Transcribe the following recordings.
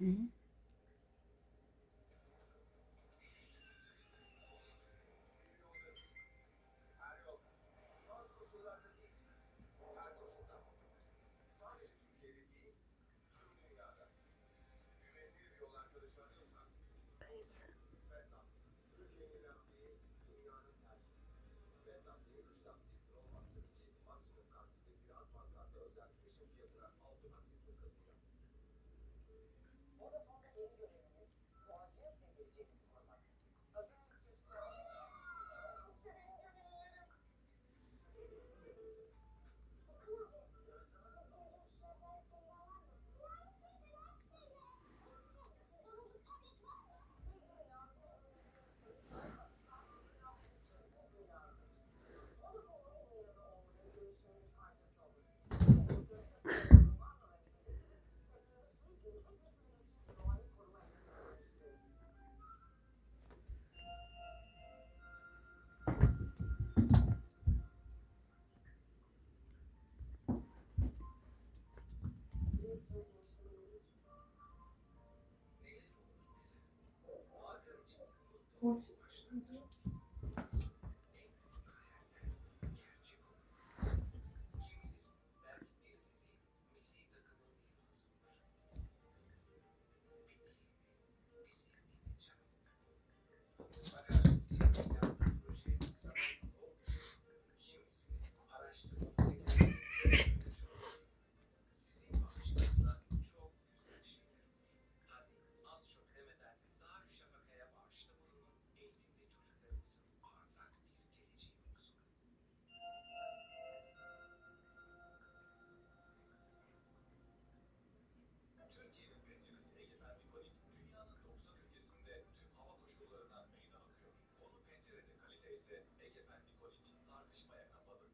Hı? Peace. Vodafone Hediye üyeniz muadil ödeyeceğiniz Ось. ise Egemen Nikolik tartışmaya kapalı.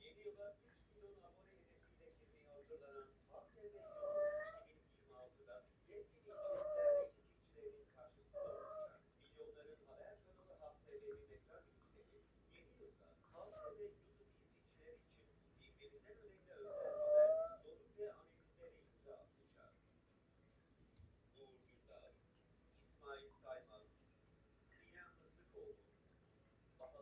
Yeni yıla 3 milyon abone hedefiyle girmeye hazırlanan Halk